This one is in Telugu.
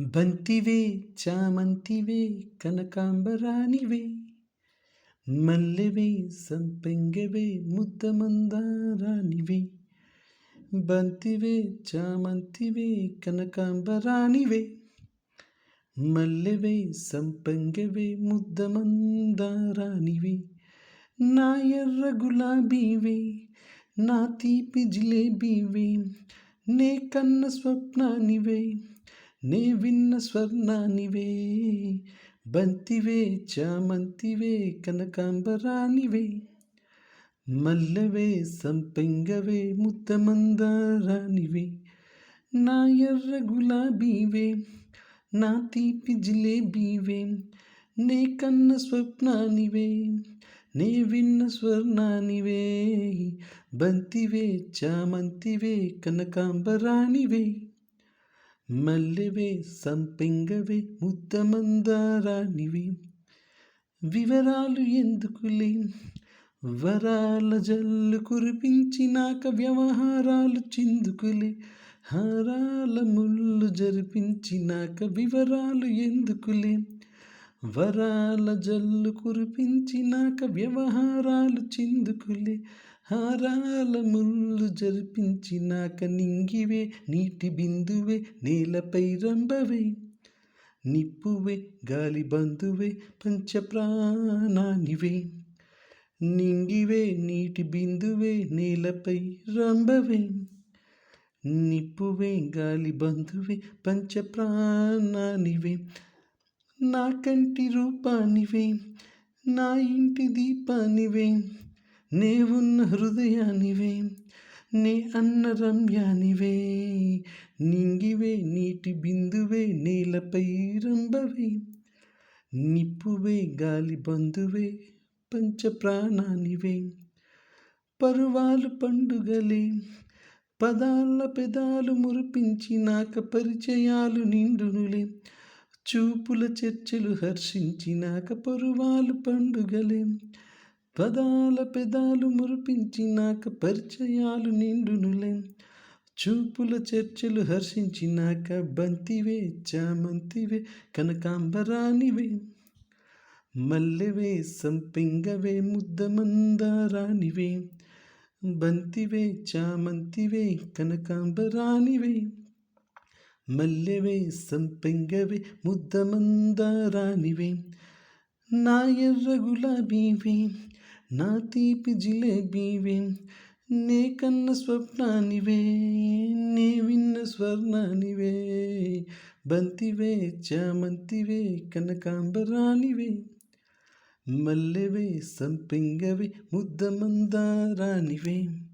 బంతివే చామంతివే కనకాంబరానివే మల్లెవే సంపెంగవే ముద్ద మందారానివే బంతివే చామంతివే కనకాంబరానివే మల్లెవే సంపెంగవే ముద్ద మందారానివే నా ఎర్ర గులాబీవే నా తీపి జిలేబీవే నే కన్న స్వప్నానివే నే విన్న స్వర్ణానివే బంతివే చామంతివే కనకాంబరానివే. మల్లవే సంపెంగవే ముద్దమందారానివే. నా ఎర్ర గులాబీవే నా తీపి జిలేబీవే నే కన్న స్వప్నానివే నే విన్న స్వర్ణానివే. బంతివే చామంతివే కనకాంబరానివే. మల్లెవే సంపెంగవే ముద్దమందారానివి వివరాలు ఎందుకులే వరాల జల్లు కురిపించినాక వ్యవహారాలు చిందుకులే. హారాల ముళ్ళు జరిపించినాక వివరాలు ఎందుకులే వరాల జల్లు కురిపించినాక వ్యవహారాలు చిందుకులే. హారాల ముళ్ళు జరిపించినాక నింగివే. నీటి బిందువే నేలపై రంబవే నిప్పువే గాలి బంధువే పంచప్రాణానివే. నింగివే నీటి బిందువే నేలపై రంబవే నిప్పువే గాలి బంధువే పంచప్రాణానివే. నా కంటి రూపానివే నా ఇంటి దీపానివే నే ఉన్న హృదయానివే నే అన్న రమ్యానివే నింగివే నీటి బిందువే నేలపై రంబవే నిప్పువే గాలి బంధువే పంచప్రాణానివే పరువాలు పండుగలే పదాల పెదాలు మురిపించి నాక పరిచయాలు నిండునులే చూపుల చర్చలు హర్షించినాక పరువాలు పండుగలే. పదాల పెదాలు మురిపించినాక పరిచయాలు నిండునులే. చూపుల చర్చలు హర్షించినాక బంతివే చామంతివే కనకాంబరానివే. మల్లెవే సంపింగవే ముద్దమందారానివే. బంతివే చామంతివే కనకాంబరానివే. మల్లెవే సంపెంగవే ముద్దమందారానివే. నా ఎర్ర గులాబీవే నా తీపి జిలేబీవే నే కన్న స్వప్నానివే నే విన్న స్వర్ణానివే. బంతివే చామంతివే కనకాంబరానివే. మల్లెవే సంపింగవే ముద్దమందారానివే.